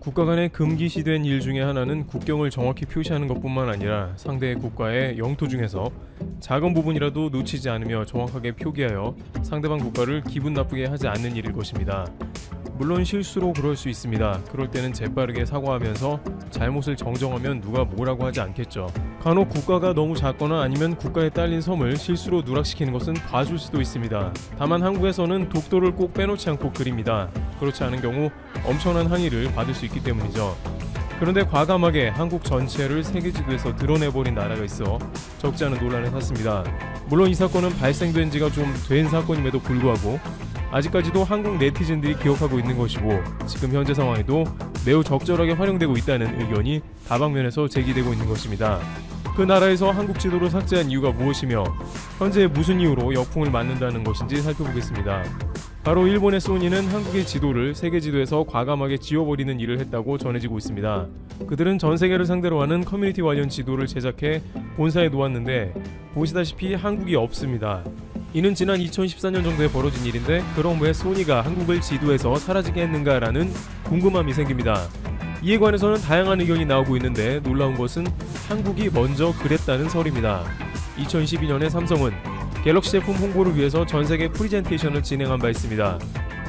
국가 간에 금기시된 일 중에 하나는 국경을 정확히 표시하는 것뿐만 아니라 상대의 국가의 영토 중에서 작은 부분이라도 놓치지 않으며 정확하게 표기하여 상대방 국가를 기분 나쁘게 하지 않는 일일 것입니다. 물론 실수로 그럴 수 있습니다. 그럴 때는 재빠르게 사과하면서 잘못을 정정하면 누가 뭐라고 하지 않겠죠. 간혹 국가가 너무 작거나 아니면 국가에 딸린 섬을 실수로 누락시키는 것은 봐줄 수도 있습니다. 다만 한국에서는 독도를 꼭 빼놓지 않고 그립니다. 그렇지 않은 경우 엄청난 항의를 받을 수 있기 때문이죠. 그런데 과감하게 한국 전체를 세계 지도에서 드러내버린 나라가 있어 적지 않은 논란을 샀습니다. 물론 이 사건은 발생된 지가 좀 된 사건임에도 불구하고 아직까지도 한국 네티즌들이 기억하고 있는 것이고 지금 현재 상황에도 매우 적절하게 활용되고 있다는 의견이 다방면에서 제기되고 있는 것입니다. 그 나라에서 한국 지도를 삭제한 이유가 무엇이며 현재 무슨 이유로 역풍을 맞는다는 것인지 살펴보겠습니다. 바로 일본의 소니는 한국의 지도를 세계 지도에서 과감하게 지워버리는 일을 했다고 전해지고 있습니다. 그들은 전 세계를 상대로 하는 커뮤니티 관련 지도를 제작해 본사에 놓았는데 보시다시피 한국이 없습니다. 이는 지난 2014년 정도에 벌어진 일인데 그럼 왜 소니가 한국을 지도에서 사라지게 했는가라는 궁금함이 생깁니다. 이에 관해서는 다양한 의견이 나오고 있는데 놀라운 것은 한국이 먼저 그랬다는 설입니다. 2012년에 삼성은 갤럭시 제품 홍보를 위해서 전 세계 프리젠테이션을 진행한 바 있습니다.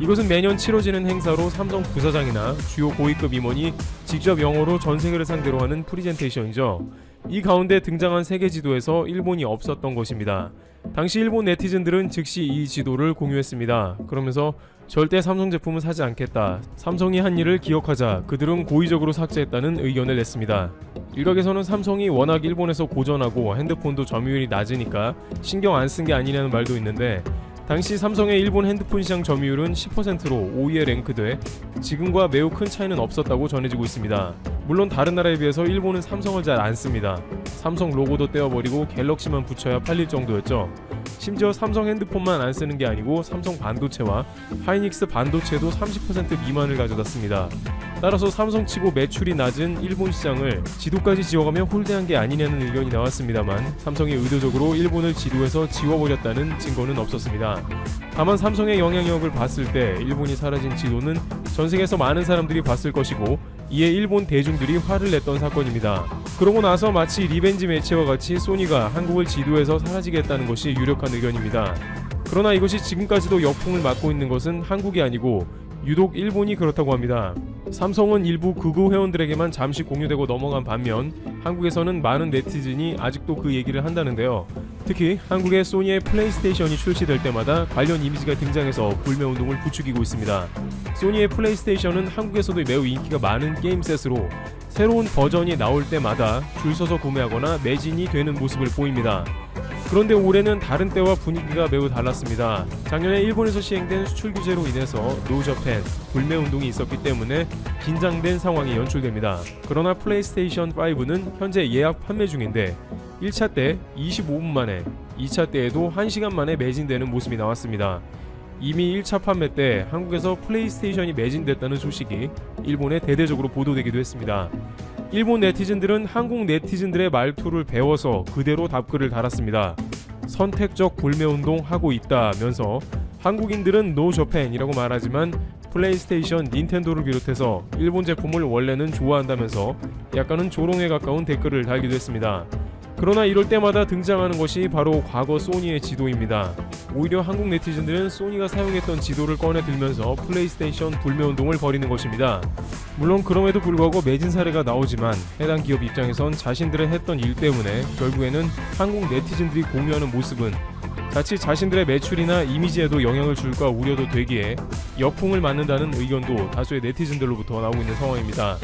이것은 매년 치러지는 행사로 삼성 부사장이나 주요 고위급 임원이 직접 영어로 전 세계를 상대로 하는 프리젠테이션이죠. 이 가운데 등장한 세계 지도에서 일본이 없었던 것입니다. 당시 일본 네티즌들은 즉시 이 지도를 공유했습니다. 그러면서 절대 삼성 제품은 사지 않겠다. 삼성이 한 일을 기억하자. 그들은 고의적으로 삭제했다는 의견을 냈습니다. 일각에서는 삼성이 워낙 일본에서 고전하고 핸드폰도 점유율이 낮으니까 신경 안 쓴 게 아니냐는 말도 있는데 당시 삼성의 일본 핸드폰 시장 점유율은 10%로 5위에 랭크돼 지금과 매우 큰 차이는 없었다고 전해지고 있습니다. 물론 다른 나라에 비해서 일본은 삼성을 잘 안 씁니다. 삼성 로고도 떼어버리고 갤럭시만 붙여야 팔릴 정도였죠. 심지어 삼성 핸드폰만 안 쓰는 게 아니고 삼성 반도체와 하이닉스 반도체도 30% 미만을 가져다 씁니다. 따라서 삼성치고 매출이 낮은 일본 시장을 지도까지 지워가며 홀대한 게 아니냐는 의견이 나왔습니다만 삼성이 의도적으로 일본을 지도에서 지워버렸다는 증거는 없었습니다. 다만 삼성의 영향력을 봤을 때 일본이 사라진 지도는 전 세계에서 많은 사람들이 봤을 것이고 이에 일본 대중들이 화를 냈던 사건입니다. 그러고 나서 마치 리벤지 매치와 같이 소니가 한국을 지도에서 사라지게 했다는 것이 유력한 의견입니다. 그러나 이것이 지금까지도 역풍을 맞고 있는 것은 한국이 아니고 유독 일본이 그렇다고 합니다. 삼성은 일부 극우 회원들에게만 잠시 공유되고 넘어간 반면 한국에서는 많은 네티즌이 아직도 그 얘기를 한다는데요. 특히 한국의 소니의 플레이스테이션이 출시될 때마다 관련 이미지가 등장해서 불매 운동을 부추기고 있습니다. 소니의 플레이스테이션은 한국에서도 매우 인기가 많은 게임셋으로 새로운 버전이 나올 때마다 줄 서서 구매하거나 매진이 되는 모습을 보입니다. 그런데 올해는 다른 때와 분위기가 매우 달랐습니다. 작년에 일본에서 시행된 수출 규제로 인해서 노저팬 불매 운동이 있었기 때문에 긴장된 상황이 연출됩니다. 그러나 플레이스테이션 5는 현재 예약 판매 중인데 1차 때 25분 만에, 2차 때에도 1시간 만에 매진되는 모습이 나왔습니다. 이미 1차 판매 때 한국에서 플레이스테이션이 매진됐다는 소식이 일본에 대대적으로 보도되기도 했습니다. 일본 네티즌들은 한국 네티즌들의 말투를 배워서 그대로 답글을 달았습니다. 선택적 불매 운동 하고 있다면서 한국인들은 노 저팬이라고 말하지만 플레이스테이션, 닌텐도를 비롯해서 일본 제품을 원래는 좋아한다면서 약간은 조롱에 가까운 댓글을 달기도 했습니다. 그러나 이럴 때마다 등장하는 것이 바로 과거 소니의 지도입니다. 오히려 한국 네티즌들은 소니가 사용했던 지도를 꺼내 들면서 플레이스테이션 불매 운동을 벌이는 것입니다. 물론 그럼에도 불구하고 매진 사례가 나오지만 해당 기업 입장에선 자신들의 했던 일 때문에 결국에는 한국 네티즌들이 공유하는 모습은 자칫 자신들의 매출이나 이미지에도 영향을 줄까 우려도 되기에 역풍을 맞는다는 의견도 다수의 네티즌들로부터 나오고 있는 상황입니다.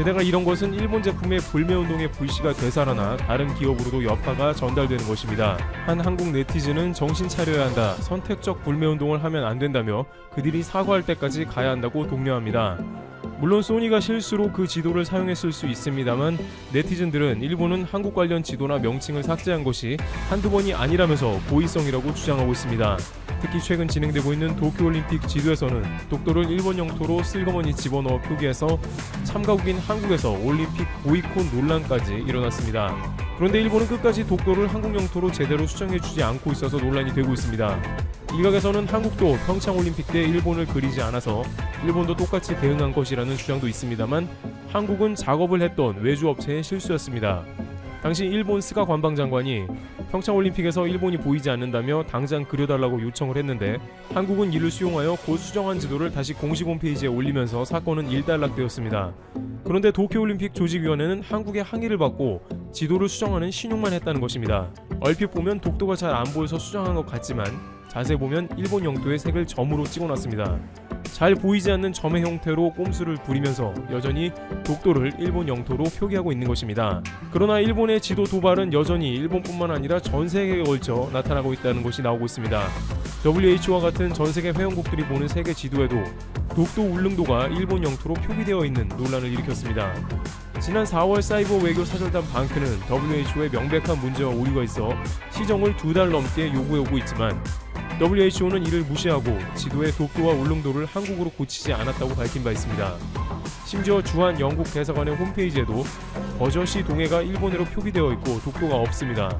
게다가 이런 것은 일본 제품의 불매 운동의 불씨가 되살아나 다른 기업으로도 여파가 전달되는 것입니다. 한 한국 네티즌은 정신 차려야 한다. 선택적 불매 운동을 하면 안 된다며 그들이 사과할 때까지 가야 한다고 독려합니다. 물론 소니가 실수로 그 지도를 사용했을 수 있습니다만 네티즌들은 일본은 한국 관련 지도나 명칭을 삭제한 것이 한두 번이 아니라면서 고의성이라고 주장하고 있습니다. 특히 최근 진행되고 있는 도쿄올림픽 지도에서는 독도를 일본 영토로 슬그머니 집어넣어 표기해서 참가국인 한국에서 올림픽 보이콧 논란까지 일어났습니다. 그런데 일본은 끝까지 독도를 한국 영토로 제대로 수정해주지 않고 있어서 논란이 되고 있습니다. 일각에서는 한국도 평창올림픽 때 일본을 그리지 않아서 일본도 똑같이 대응한 것이라는 주장도 있습니다만 한국은 작업을 했던 외주 업체의 실수였습니다. 당시 일본 스가 관방장관이 평창올림픽에서 일본이 보이지 않는다며 당장 그려달라고 요청을 했는데 한국은 이를 수용하여 곧 수정한 지도를 다시 공식 홈페이지에 올리면서 사건은 일단락되었습니다. 그런데 도쿄올림픽 조직위원회는 한국의 항의를 받고 지도를 수정하는 신용만 했다는 것입니다. 얼핏 보면 독도가 잘 안 보여서 수정한 것 같지만 자세히 보면 일본 영토의 색을 점으로 찍어놨습니다. 잘 보이지 않는 점의 형태로 꼼수를 부리면서 여전히 독도를 일본 영토로 표기하고 있는 것입니다. 그러나 일본의 지도 도발은 여전히 일본뿐만 아니라 전 세계에 걸쳐 나타나고 있다는 것이 나오고 있습니다. WHO와 같은 전 세계 회원국들이 보는 세계 지도에도 독도 울릉도가 일본 영토로 표기되어 있는 논란을 일으켰습니다. 지난 4월 사이버 외교 사절단 방크는 WHO의 명백한 문제와 오류가 있어 시정을 두 달 넘게 요구해 오고 있지만 WHO는 이를 무시하고 지도에 독도와 울릉도를 한국으로 고치지 않았다고 밝힌 바 있습니다. 심지어 주한 영국 대사관의 홈페이지에도 버젓이 동해가 일본어로 표기되어 있고 독도가 없습니다.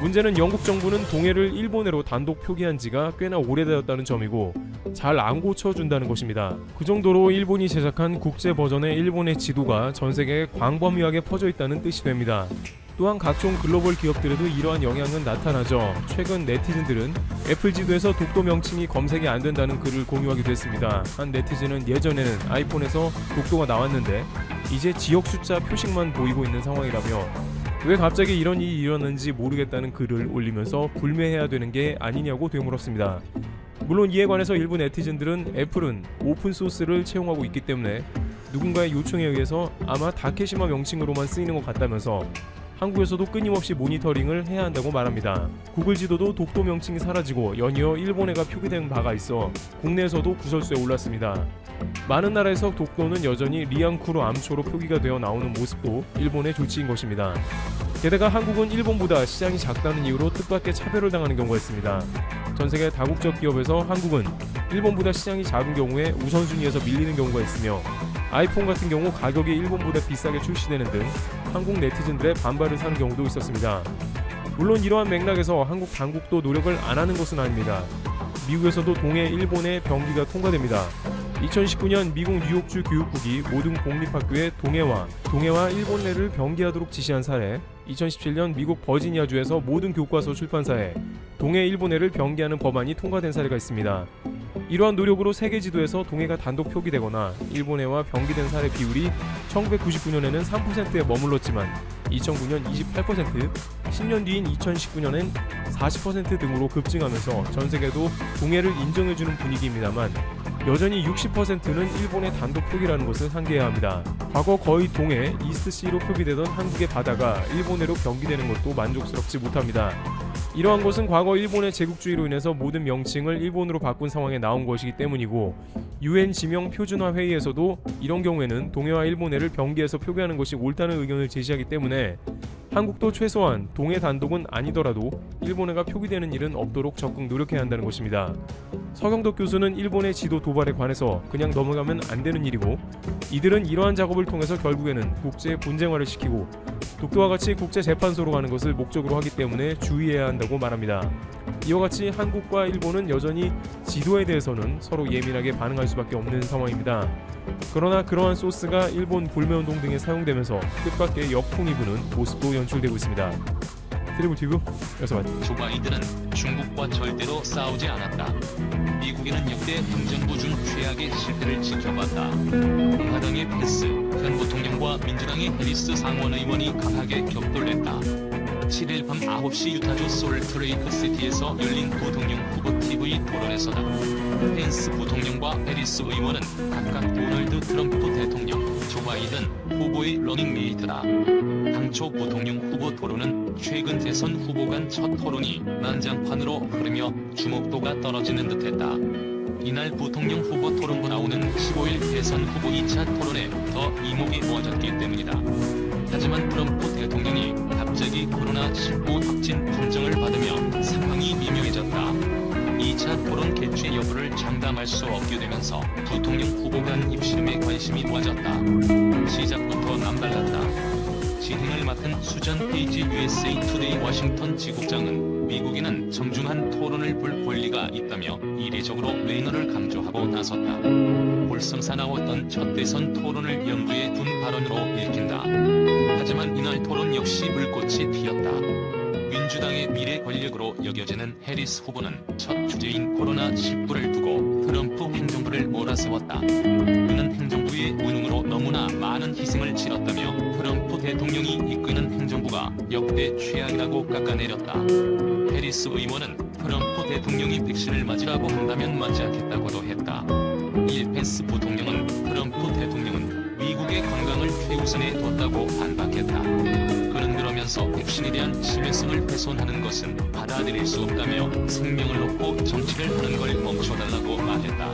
문제는 영국 정부는 동해를 일본어로 단독 표기한 지가 꽤나 오래되었다는 점이고 잘 안 고쳐준다는 것입니다. 그 정도로 일본이 제작한 국제 버전의 일본의 지도가 전 세계에 광범위하게 퍼져 있다는 뜻이 됩니다. 또한 각종 글로벌 기업들에도 이러한 영향은 나타나죠. 최근 네티즌들은 애플 지도에서 독도 명칭이 검색이 안 된다는 글을 공유하기도 했습니다. 한 네티즌은 예전에는 아이폰에서 독도가 나왔는데 이제 지역 숫자 표식만 보이고 있는 상황이라며 왜 갑자기 이런 일이 일어났는지 모르겠다는 글을 올리면서 불매해야 되는 게 아니냐고 되물었습니다. 물론 이에 관해서 일부 네티즌들은 애플은 오픈 소스를 채용하고 있기 때문에 누군가의 요청에 의해서 아마 다케시마 명칭으로만 쓰이는 것 같다면서 한국에서도 끊임없이 모니터링을 해야 한다고 말합니다. 구글 지도도 독도 명칭이 사라지고 연이어 일본해가 표기된 바가 있어 국내에서도 구설수에 올랐습니다. 많은 나라에서 독도는 여전히 리앙쿠르 암초로 표기가 되어 나오는 모습도 일본의 조치인 것입니다. 게다가 한국은 일본보다 시장이 작다는 이유로 뜻밖의 차별을 당하는 경우가 있습니다. 전 세계 다국적 기업에서 한국은 일본보다 시장이 작은 경우에 우선순위에서 밀리는 경우가 있으며 아이폰 같은 경우 가격이 일본보다 비싸게 출시되는 등 한국 네티즌들의 반발을 사는 경우도 있었습니다. 물론 이러한 맥락에서 한국 당국도 노력을 안 하는 것은 아닙니다. 미국에서도 동해 일본의 병기가 통과됩니다. 2019년 미국 뉴욕주 교육국이 모든 공립학교에 동해와 동해와 일본해를 병기하도록 지시한 사례 2017년 미국 버지니아주에서 모든 교과서 출판사에 동해 일본해를 병기하는 법안이 통과된 사례가 있습니다. 이러한 노력으로 세계 지도에서 동해가 단독 표기되거나 일본해와 병기된 사례 비율이 1999년에는 3%에 머물렀지만 2009년 28%, 10년 뒤인 2019년엔 40% 등으로 급증하면서 전 세계도 동해를 인정해주는 분위기입니다만 여전히 60%는 일본의 단독 표기라는 것을 상기해야 합니다. 과거 거의 동해 이스트시로 표기되던 한국의 바다가 일본해로 병기되는 것도 만족스럽지 못합니다. 이러한 것은 과거 일본의 제국주의로 인해서 모든 명칭을 일본으로 바꾼 상황에 나온 것이기 때문이고 유엔 지명 표준화 회의에서도 이런 경우에는 동해와 일본해를 병기해서 표기하는 것이 옳다는 의견을 제시하기 때문에 한국도 최소한 동해 단독은 아니더라도 일본해가 표기되는 일은 없도록 적극 노력해야 한다는 것입니다. 서경덕 교수는 일본의 지도 도발에 관해서 그냥 넘어가면 안 되는 일이고 이들은 이러한 작업을 통해서 결국에는 국제 분쟁화를 시키고 독도와 같이 국제 재판소로 가는 것을 목적으로 하기 때문에 주의해야 한다고 말합니다. 이와 같이 한국과 일본은 여전히 지도에 대해서는 서로 예민하게 반응할 수밖에 없는 상황입니다. 그러나 그러한 소스가 일본 불매운동 등에 사용되면서 뜻밖의 역풍이 부는 모습도 연출되고 있습니다. 트리블 튜브 여기서 마칩니다. 조 바이든은 중국과 절대로 싸우지 않았다. 미국에는 역대 행정부 중 최악의 실패를 지켜봤다. 공화당의 패스, 현 부통령과 민주당의 해리스 상원 의원이 강하게 격돌했다. 7일 밤 9시 유타주 솔트레이크 시티에서 열린 부통령 후보 TV 토론에서다. 펜스 부통령과 해리스 의원은 각각 도널드 트럼프 대통령, 조 바이든 후보의 러닝메이트다. 당초 부통령 후보 토론은 최근 대선 후보 간 첫 토론이 난장판으로 흐르며 주목도가 떨어지는 듯했다. 이날 부통령 후보 토론부 나오는 15일 대선 후보 2차 토론에 더 이목이 모아졌기 때문이다. 하지만 트럼프 대통령이 갑자기 코로나19 확진 판정을 받으며 상황이 미묘해졌다. 2차 토론 개최 여부를 장담할 수 없게 되면서 부통령 후보 간 입심에 관심이 모아졌다. 시작부터 남달랐다. 진행을 맡은 수전 페이지 USA 투데이 워싱턴 지국장은 미국인은 정중한 토론을 볼 권리가 있다며 이례적으로 매너를 강조하고 나섰다. 볼성사 나왔던 첫 대선 토론을 염두에 둔 발언으로 읽힌다. 하지만 이날 토론 역시 불꽃이 튀었다. 민주당의 미래 권력으로 여겨지는 해리스 후보는 첫 주제인 코로나19를 두고 트럼프 행정부를 몰아세웠다. 그는 행정부의 무능으로 너무나 많은 희생을 치렀다며 트럼프 대통령이 이끄는 행정부가 역대 최악이라고 깎아내렸다. 해리스 의원은 트럼프 대통령이 백신을 맞으라고 한다면 맞지 않겠다고도 했다. 일 펜스 부통령은 트럼프 대통령은 미국의 건강을 최우선에 뒀다고 반박했다. 그러면서 백신에 대한 신뢰성을 훼손하는 것은 받아들일 수 없다며 생명을 놓고 정치를 하는 걸 멈춰달라고 말했다.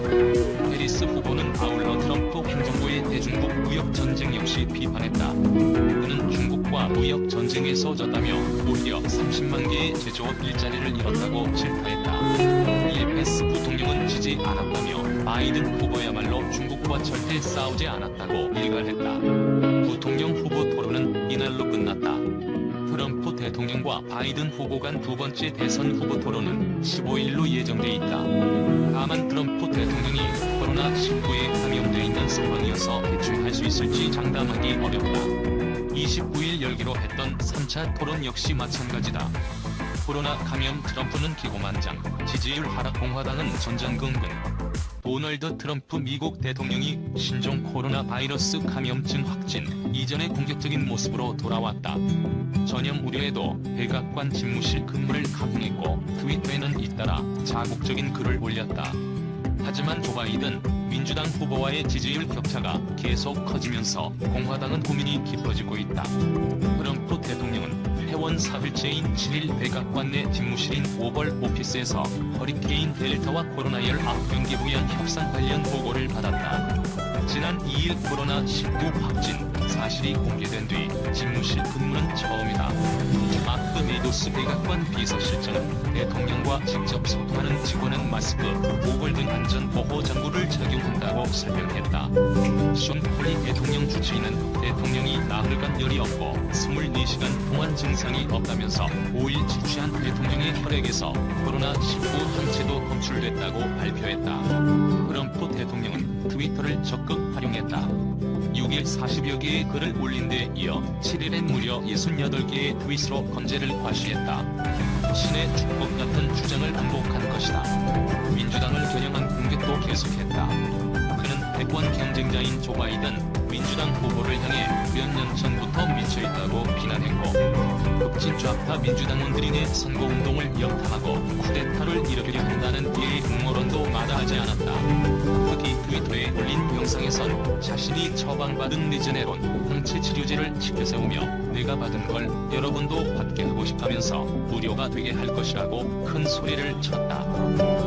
해리스 후보는 아울러 트럼프 행정부의 대중국 무역 전쟁 역시 비판했다. 그는 중국과 무역 전쟁에서 졌다며 오히려 30만 개의 제조업 일자리를 잃었다고 질타했다. 일 펜스 부통령은 지지 않았다며 바이든 후보야말로 중국과 절대 싸우지 않았다고 일갈했다. 부통령 후보 토론은 이날로 끝났다. 대통령과 바이든 후보 간 두 번째 대선 후보 토론은 15일로 예정돼 있다. 다만 트럼프 대통령이 코로나19에 감염돼 있는 상황이어서 개최할 수 있을지 장담하기 어렵다. 29일 열기로 했던 3차 토론 역시 마찬가지다. 코로나 감염 트럼프는 기고만장, 지지율 하락 공화당은 전전긍긍. 도널드 트럼프 미국 대통령이 신종 코로나 바이러스 감염증 확진 이전의 공격적인 모습으로 돌아왔다. 전염 우려에도 백악관 집무실 근무를 강행했고 트위터에는 잇따라 자국적인 글을 올렸다. 하지만 조 바이든 민주당 후보와의 지지율 격차가 계속 커지면서 공화당은 고민이 깊어지고 있다. 트럼프 대통령은 회원 사흘째인 7일 백악관 내 집무실인 오벌 오피스에서 허리케인 델타와 코로나19 경기 부연 협상 관련 보고를 받았다. 지난 2일 코로나19 확진 사실이 공개된 뒤 집무실 근무는 처음이다. 마크 메도스 백악관 비서실장은 대통령과 직접 소통하는 직원은 마스크, 오벌 등 안전 보호 장구를 착용한다고 설명했다. 숀 폴리 대통령 주치의는 대통령이 나흘간 열이 없고 24시간 동안 증상이 없다면서 5일 지취한 대통령의 혈액에서 코로나19 항체도 검출됐다고 발표했다. 트럼프 대통령은 트위터를 적극 활용했다. 6일 40여 개의 글을 올린 데 이어 7일엔 무려 68개의 트윗으로 건재를 과시했다. 신의 축복 같은 주장을 반복한 것이다. 민주당을 겨냥한 공격도 계속했다. 그는 대권 경쟁자인 조 바이든 민주당 후보를 향해 몇 년 전부터 미쳐있다고 비난했고 극진 좌파 민주당원들이 내 선거운동을 역탐하고 쿠데타를 일으키려 한다는 이의 음모론도 마다하지 않았다. 특히 트위터에 올린 영상에선 자신이 처방받은 리즈네론 항체 치료제를 지켜세우며 내가 받은 걸 여러분도 받게 하고 싶다면서 무료가 되게 할 것이라고 큰 소리를 쳤다.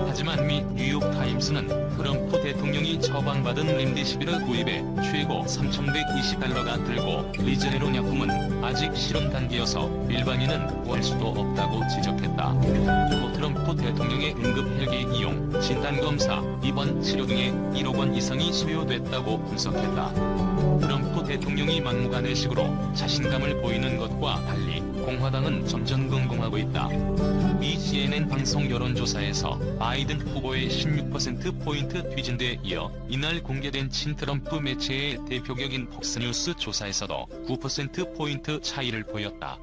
하지만 미 뉴욕타임스는 트럼프 대통령이 처방받은 림데시비르 구입에 최고 3,120달러가 들고 리즈네론 약품은 아직 실험 단계여서 일반인은 구할 수도 없다고 지적했다. 또 트럼프 대통령의 응급 헬기 이용, 진단검사, 입원 치료 등에 1억 원 이상이 소요됐다고 분석했다. 트럼프 대통령이 막무가내식으로 자신감을 보이는 것과 달리 공화당은 점점 긍긍하고 있다. 미 CNN 방송 여론조사에서 바이든 후보의 16%포인트 뒤진 데 이어 이날 공개된 친트럼프 매체의 대표격인 폭스뉴스 조사에서도 9%포인트 차이를 보였다.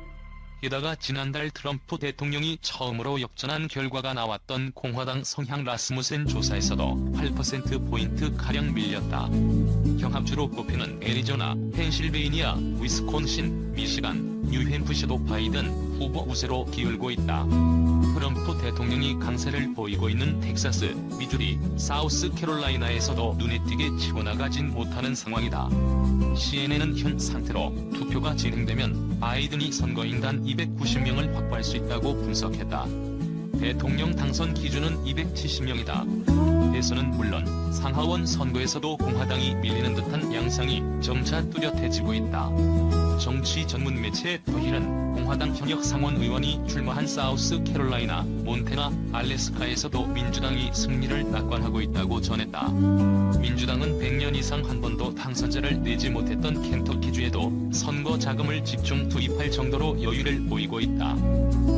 게다가 지난달 트럼프 대통령이 처음으로 역전한 결과가 나왔던 공화당 성향 라스무센 조사에서도 8%포인트 가량 밀렸다. 경합주로 꼽히는 애리조나, 펜실베이니아, 위스콘신, 미시간, 뉴햄프셔도 바이든 후보 우세로 기울고 있다. 트럼프 대통령이 강세를 보이고 있는 텍사스, 미주리, 사우스 캐롤라이나에서도 눈에 띄게 치고 나가진 못하는 상황이다. CNN은 현 상태로 투표가 진행되면 바이든이 선거인단 290명을 확보할 수 있다고 분석했다. 대통령 당선 기준은 270명이다. 대선은 물론 상하원 선거에서도 공화당이 밀리는 듯한 양상이 점차 뚜렷해지고 있다. 정치 전문 매체 더힐은 공화당 현역 상원 의원이 출마한 사우스 캐롤라이나, 몬테나, 알래스카에서도 민주당이 승리를 낙관하고 있다고 전했다. 민주당은 100년 이상 한 번도 당선자를 내지 못했던 켄터키주에도 선거 자금을 집중 투입할 정도로 여유를 보이고 있다.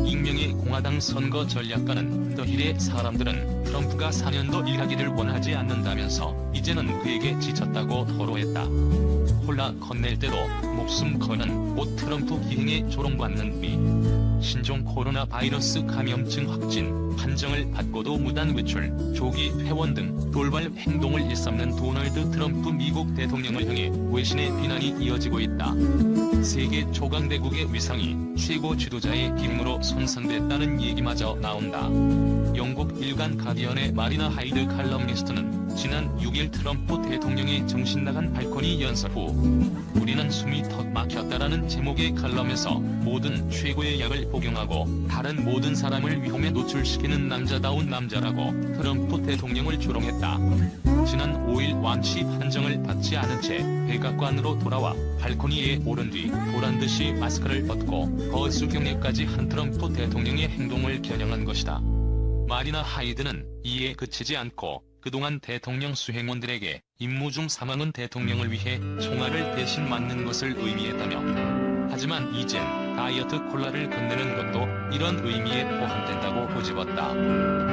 익명의 공화당 선거 전략가는 더힐의 사람들은 트럼프가 4년 더 일하기를 원하지 않는다면서 이제는 그에게 지쳤다고 토로했다. 콜라 건넬 때도 목숨 거는 못 트럼프 기행에 조롱받는 미. 신종 코로나 바이러스 감염증 확진, 판정을 받고도 무단 외출, 조기 퇴원 등 돌발 행동을 일삼는 도널드 트럼프 미국 대통령을 향해 외신의 비난이 이어지고 있다. 세계 초강대국의 위상이 최고 지도자의 기능으로 손상됐다는 얘기마저 나온다. 영국 일간 가디언의 마리나 하이드 칼럼니스트는 지난 6일 트럼프 대통령의 정신 나간 발코니 연설 후 우리는 숨이 턱 막혔다라는 제목의 칼럼에서 모든 최고의 약을 복용하고 다른 모든 사람을 위험에 노출시키는 남자다운 남자라고 트럼프 대통령을 조롱했다. 지난 5일 완치 판정을 받지 않은 채 백악관으로 돌아와 발코니에 오른 뒤 보란듯이 마스크를 벗고 거수 경례까지 한 트럼프 대통령의 행동을 겨냥한 것이다. 마리나 하이드는 이에 그치지 않고 그동안 대통령 수행원들에게 임무 중 사망은 대통령을 위해 총알을 대신 맞는 것을 의미했다며. 하지만 이젠 다이어트 콜라를 건네는 것도 이런 의미에 포함된다고 꼬집었다.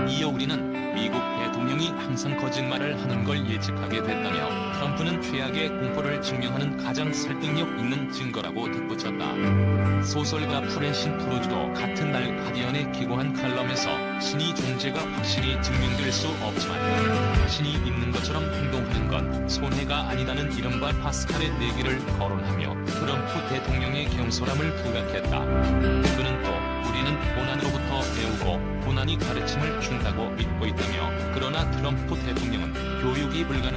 이어 우리는 미국 대통령이 항상 거짓말을 하는 걸 예측하게 됐다며 트럼프는 최악의 공포를 증명하는 가장 설득력 있는 증거라고 덧붙였다. 소설가 프랜신 프로즈도 같은 날 가디언에 기고한 칼럼에서 신이 존재가 확실히 증명될 수 없지만 신이 있는 것처럼 행동하는 건 손해가 아니다는 이른바 파스칼의 내기를 거론하며 트럼프 대통령의 경솔함을 부각 했다. 그는 또 우리는 고난으로부터 배우고 고난이 가르침을 준다고 믿고 있다며 그러나 트럼프 대통령은 교육이 불가능할